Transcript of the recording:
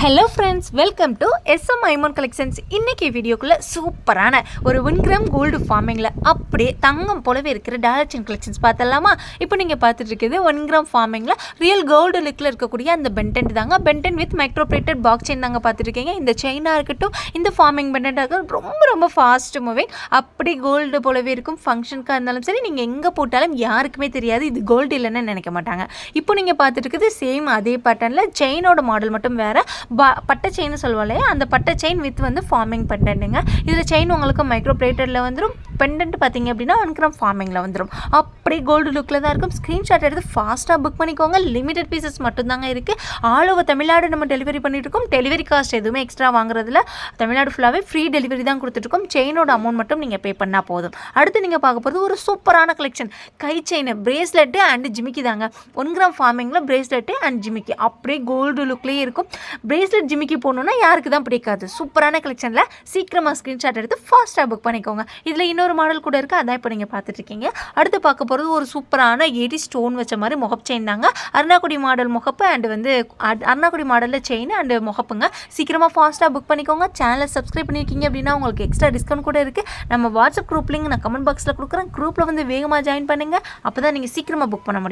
Hello friends welcome to SM ஐமோன் collections இன்னைக்கு வீடியோக்குள்ளே சூப்பரான ஒரு ஒன் கிராம் கோல்டு ஃபார்மிங்கில் அப்படியே தங்கம் போலவே இருக்கிற டாலர்ச்சின் கலெக்ஷன்ஸ் பார்த்தலாமா இப்போ நீங்கள் பார்த்துட்டு இருக்குது ஒன் கிராம் ஃபார்மிங்கில் ரியல் கோல்டு லுக்கில் இருக்கக்கூடிய அந்த பென்டென்ட் தாங்க. Pendant with microplated box chain தாங்க பார்த்துருக்கீங்க. இந்த செயினாக இருக்கட்டும் இந்த ஃபார்மிங் பென்டென்ட்டாக இருக்கட்டும் ரொம்ப ரொம்ப ஃபாஸ்ட் மூவிங் அப்படி கோல்டு போலவே இருக்கும். ஃபங்க்ஷனுக்காக இருந்தாலும் சரி நீங்கள் எங்கே போட்டாலும் யாருக்குமே தெரியாது. இது கோல்டு இல்லைன்னு நினைக்க மாட்டாங்க. இப்போ நீங்கள் பார்த்துட்டு இருக்குது சேம் அதே பேட்டர்னில் செயினோட மாடல் மட்டும் வேறு பட்டை செயின்னு சொல்லுவோம் இல்லையா? அந்த பட்டை செயின் வித் வந்து ஃபார்மிங் பெண்டன்ட்டுங்க இதில் செயின் உங்களுக்கு மைக்ரோ பிளேட்டரில் வந்துடும் பெண்டன்ட் பார்த்தீங்க அப்படின்னா ஒன் கிராம் ஃபார்மிங்கில் வந்துடும் அப்படியே கோல்டு லுக்கில் தான் இருக்கும். ஸ்க்ரீன்ஷாட் எடுத்து ஃபாஸ்ட்டாக புக் பண்ணிக்கோங்க. லிமிடெட் பீசஸ் மட்டும்தாங்க இருக்குது ஆல் ஓவர் தமிழ்நாடு நம்ம டெலிவரி பண்ணிட்டு இருக்கோம். டெலிவரி காஸ்ட் எதுவுமே எக்ஸ்ட்ரா வாங்குறதுல தமிழ்நாடு ஃபுல்லாகவே ஃப்ரீ டெலிவரி தான் கொடுத்துட்ருக்கோம் செயினோட அமௌண்ட் மட்டும் நீங்கள் பே பண்ணால் போதும். அடுத்து நீங்கள் பார்க்க போகிறது ஒரு சூப்பரான கலெக்ஷன் கை செயின் பிரேஸ்லெட்டு அண்ட் ஜிமிக்கி தாங்க. ஒன் கிராம் ஃபார்மிங்கில் பிரேஸ்லெட்டு அண்ட் ஜிமிக்கி. அப்படியே கோல்டு லுக்லேயே இருக்கும். பிரேஸ்லெட் ஜிமிக்கி போகணுன்னா யாருக்கு தான் பிடிக்காது. சூப்பரான கலெக்ஷனில் சீக்கிரமாக ஸ்க்ரீன்ஷாட் எடுத்து ஃபாஸ்ட்டாக புக் பண்ணிக்கோங்க. இதில் இன்னொரு மாடல் கூட இருக்குது அதான் இப்போ நீங்கள் பார்த்துட்ருக்கீங்க. அடுத்து பார்க்க போகிறது ஒரு சூப்பரான எடி ஸ்டோன் வச்ச மாதிரி முகப்பு செயின் தாங்க. அருணாக்குடி மாடல் முகப்பு அண்ட் வந்து அருணாக்குடி மாடலில் செயின் அண்ட் முகப்புங்க. சீக்கிரமாக ஃபாஸ்ட்டாக புக் பண்ணிக்கோங்க. சேனலை சப்ஸ்கிரைப் பண்ணியிருக்கீங்க அப்படின்னா உங்களுக்கு எக்ஸ்ட்ரா டிஸ்கவுண்ட் கூட இருக்குது நம்ம வாட்ஸ்அப் குரூப் லிங்க் நான் கமெண்ட் பாக்ஸில் கொடுக்குறேன். குரூப்பில் வந்து வேகமாக ஜாயின் பண்ணுங்கள் அப்போ தான் நீங்கள் சீக்கிரமாக புக் பண்ண முடியும்.